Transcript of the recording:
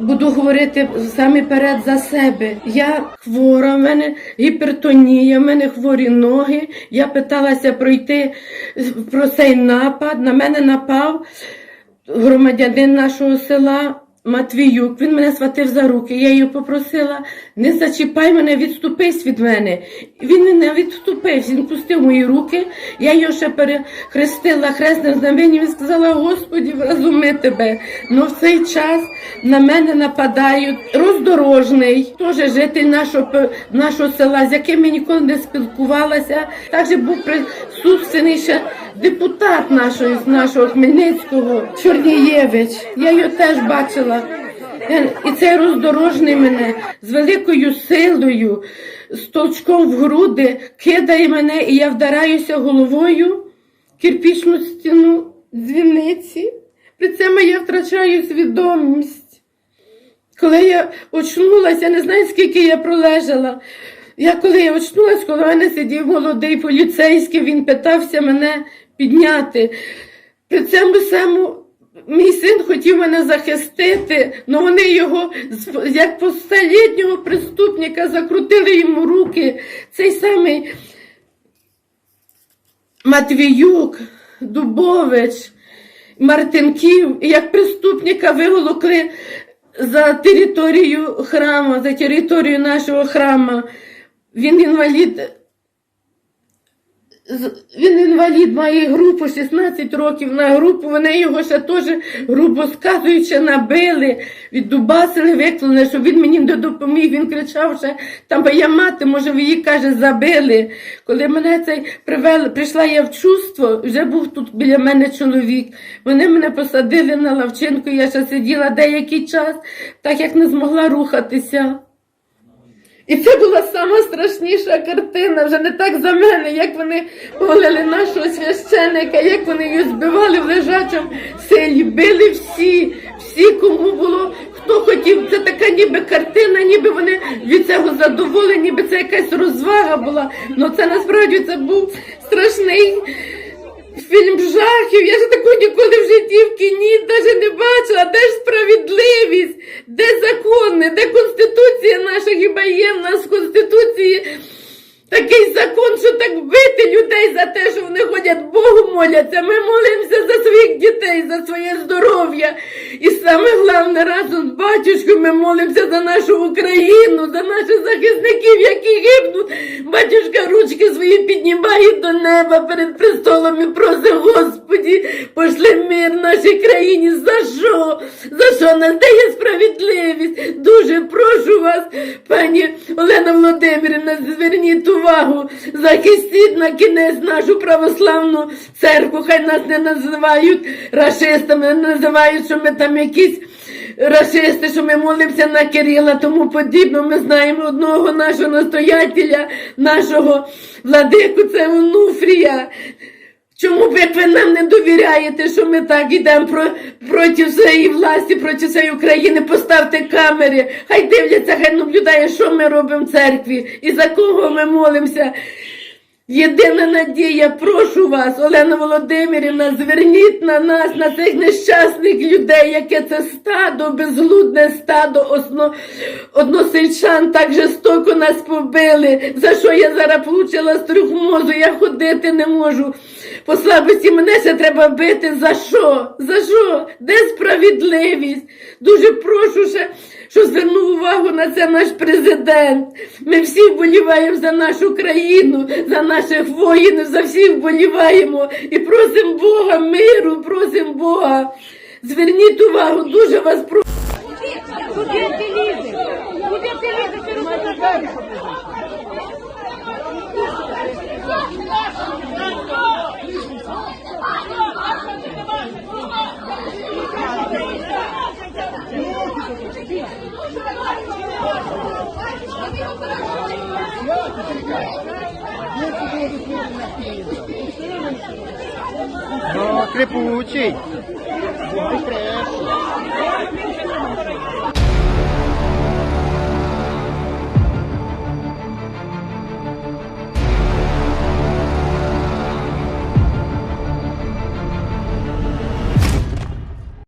буду говорити саме перед за себе. Я хвора, в мене гіпертонія, в мене хворі ноги. Я питалася пройти про цей напад. На мене напав громадянин нашого села. Матвіюк, він мене схватив за руки. Я його попросила, не зачіпай мене, відступись від мене. Він мене відступився, він пустив мої руки. Я його ще перехрестила хресним знаменем і сказала: Господі, вразуми тебе. Ну в цей час на мене нападають роздорожний, теж житель нашого, нашого села, з яким я ніколи не спілкувалася. Також був присутственний ще депутат нашої, з нашого Хмельницького, Чорнієвич. Я його теж бачила. І цей роздорожний мене з великою силою, з толчком в груди, кидає мене, і я вдараюся головою в кирпічну стіну дзвіниці. При цьому я втрачаю свідомість. Коли я очнулася, я не знаю, скільки я пролежала. Я коли я очнулася, коли мене сидів молодий поліцейський, він питався мене підняти. При цьому самому мій син хотів мене захистити, але вони його як посереднього преступника закрутили йому руки. Цей самий Матвіюк, Дубович, Мартинків, як преступника виволокли за територію храму, за територію нашого храму. Він інвалід. Він інвалід має групу 16 років на групу. Вони його ще теж грубо сказуючи набили, віддубасили, виклали, щоб він мені не допоміг. Він кричав, що там моя мати, може, ви її каже, забили. Коли мене цей привели, прийшла я в чувство, вже був тут біля мене чоловік. Вони мене посадили на лавчинку, я ще сиділа деякий час, так як не змогла рухатися. І це була сама страшніша картина, вже не так за мене, як вони повалили нашого священика, як вони його збивали в лежачому селі, били всі, всі, кому було, хто хотів. Це така ніби картина, ніби вони від цього задоволені, ніби це якась розвага була. Ну це насправді це був страшний. Фільм жахів, я ж такого ніколи в житті в кіні навіть не бачила. Де ж справедливість, де закони, де конституція хіба є в нас в конституції такий закон, що так бити людей за те, що вони ходять Богу моляться. Ми молимося за своїх дітей, за своє здоров'я. І саме головне разом з батюшкою ми молимося за нашу Україну, за наших захисників, які гибнуть. Батюшка ручки свої піднімає до неба перед престолом і просить, Господі, пошли мир нашій країні. За що? За що нас де є справедливість? Дуже прошу вас, пані Олена Володимирівна, зверніть увагу, захистіть на кінець нашу православну церкву. Хай нас не називають расистами, не називають, що ми там якісь. Расисти, що ми молимося на Кирила, тому подібно. Ми знаємо одного нашого настоятеля, нашого владику, це Онуфрія. Чому ви, ви нам не довіряєте, що ми так йдемо про, проти своєї власті, проти своєї України? Поставте камери, хай дивляться, хай наблюдає, що ми робимо в церкві і за кого ми молимося. Єдина надія, прошу вас, Олена Володимирівна, зверніть на нас, на цих нещасних людей, яке це стадо, безглудне стадо, осно, односельчан так жорстоко нас побили. За що я зараз получила струхмозу, я ходити не можу. По слабості мене ще треба бити. За що? За що? Де справедливість? Дуже прошу ще, що звернув увагу на це наш президент. Ми всі вболіваємо за нашу країну, за наших воїнів, за всіх вболіваємо і просимо Бога миру, просимо Бога. Зверніть увагу, дуже вас прошу. Куди ти лізеш? Куди ти лізеш? Ну, крепучий. Быстрее.